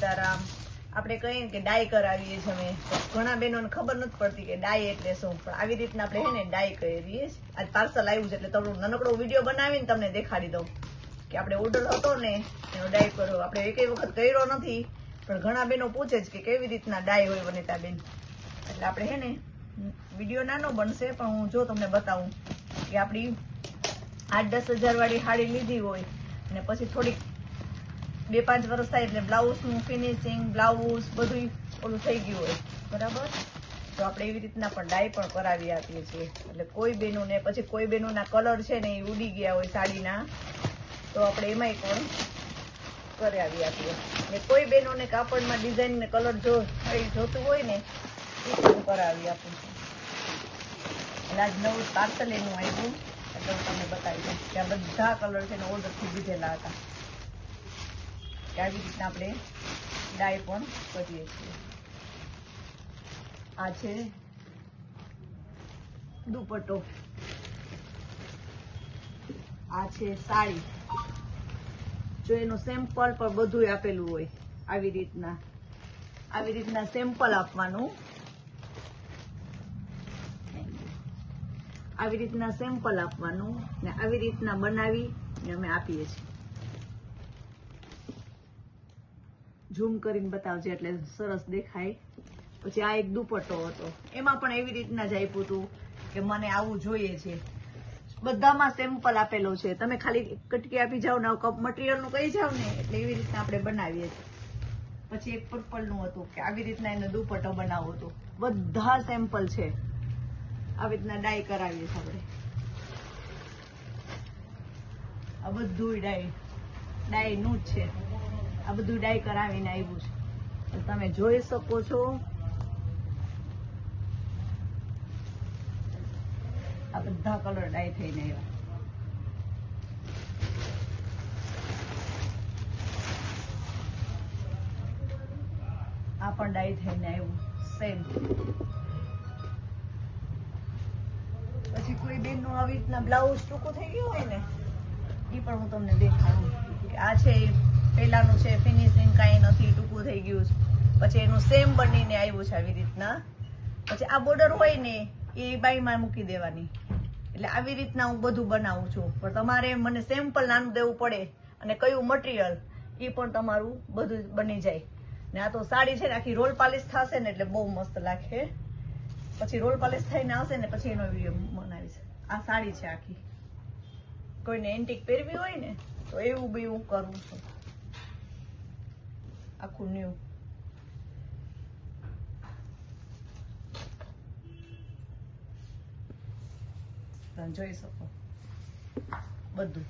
સીતારામ આપણે કહીએ ને કે ડાય કરાવીએ છીએ અમે. ઘણા બહેનોને ખબર નથી પડતી કે ડાય એટલે શું, પણ આવી રીતના આપણે હે ને ડાય કરીએ છીએ. આજ પાર્સલ આવ્યું છે એટલે તમને નાનકડો વીડિયો બનાવીને તમને દેખાડી દઉં કે આપણે ઓર્ડર હતો ને, એનો ડાય કર્યો. આપણે એકેય વખત કર્યો નથી, પણ ઘણા બહેનો પૂછે છે કે કેવી રીતના ડાય હોય વનિતાબેન એટલે આપણે હે ને, વીડિયો નાનો બનશે, પણ હું જો તમને બતાવું કે આપણી આઠ દસ હજારવાળી સાડી લીધી હોય અને પછી થોડીક બે પાંચ વર્ષ થાય એટલે બ્લાઉઝનું ફિનિશિંગ બ્લાઉઝ બધું ઓલું થઈ ગયું હોય. બરાબર? તો આપણે એવી રીતના પણ ડાય પણ કરાવી આપીએ છીએ. એટલે કોઈ બેનોને પછી કોઈ બેનુંના કલર છે ને એ ઉડી ગયા હોય સાડીના, તો આપણે એમાંય પણ કરાવી આપીએ. ને કોઈ બેનોને કાપડમાં ડિઝાઇન ને કલર જો જોતું હોય ને, એ પણ કરાવી આપું છું એટલે આજ નવું પાર્સલ એનું આવ્યું. એટલે હું તમને બતાવી દઉં ત્યાં બધા કલર છે ને ઓર્ડરથી લીધેલા હતા. આવી રીતના આપણે ડાય પણ કરીએ છીએ. આ છે દુપટ્ટો. આ છે સાડી. જો એનું સેમ્પલ પર બધું આપેલું હોય આવી રીતના. આવી રીતના સેમ્પલ આપવાનું. આવી રીતના સેમ્પલ આપવાનું ને આવી રીતના બનાવી અમે આપીએ છીએ. ઝૂમ કરીને બતાવજે એટલે સરસ દેખાય. પછી આ એક દુપટ્ટો હતો. એમાં પણ એવી રીતના જ આપ્યું હતું કે મને આવું જોઈએ છે. બધામાં સેમ્પલ આપેલો છે. તમે ખાલી કટકી આપી જાઓ ને કપ મટીરિયલનું કહી જાઓ ને એટલે એવી રીતના આપણે બનાવીએ પછી એક પર્પલનું હતું કે આવી રીતના એનો દુપટ્ટો બનાવવો હતો બધા સેમ્પલ છે. આવી રીતના ડાય કરાવીએ છીએ આપણે. આ બધું ડાય ડાયનું જ છે. આ બધું ડાય કરાવીને આવ્યું છે. તમે જોઈ શકો છો. આ બધા કલર ડાય થઈને આવ્યા આ પણ ડાય થઈને આવ્યું સેમ પછી કોઈ બેનનું આવી રીતના બ્લાઉઝ ટૂંકું થઈ ગયું હોય ને એ પણ હું તમને દેખાડું. આ છે પહેલાનું છે ફિનિશિંગ કાંઈ નથી ટૂંકું થઈ ગયું છે. પછી એનું સેમ બનીને આવ્યું છે આવી રીતના. પછી આ બોર્ડર હોય ને, એ બાઈમાં મૂકી દેવાની. એટલે આવી રીતના હું બધું બનાવું છું. પણ તમારે મને સેમ્પલ નાનું દેવું પડે અને કયું મટીરિયલ એ પણ તમારું બધું બની જાય. ને આ તો સાડી છે ને, આખી રોલ પાલિશ થશે ને, એટલે બહુ મસ્ત લાગે. પછી રોલ પાલિશ થઈને આવશે ને, પછી એનો વીડિયો બનાવીશ. આ સાડી છે આખી. કોઈને એન્ટિક પહેરવી હોય ને, તો એવું બી હું કરું છું. આખું ન્યુ જોઈ શકો. બધું.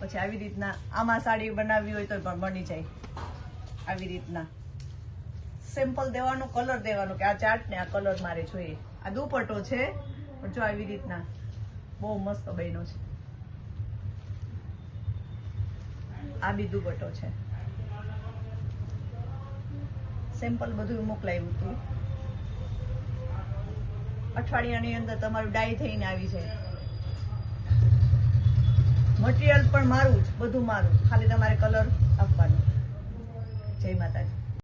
પછી આવી રીતના આમાં સાડી બનાવવી હોય તો પણ બની જાય. આવી રીતના. સિમ્પલ દેવાનો કલર દેવાનો, કે આ ચાર્ટ ને આ કલર મારે જોઈએ. આ દુપટ્ટો છે, પણ જો આવી રીતના. બહુ મસ્ત બન્યો છે. આ બી દુપટ્ટો છે. સિમ્પલ બધું મોકલાવ્યું હતું. અઠવાડિયાની અંદર તમારું ડાય થઈને આવી જાય. મટીરિયલ પણ મારું જ, બધું મારું. ખાલી તમારે કલર આપવાનું. જય માતાજી.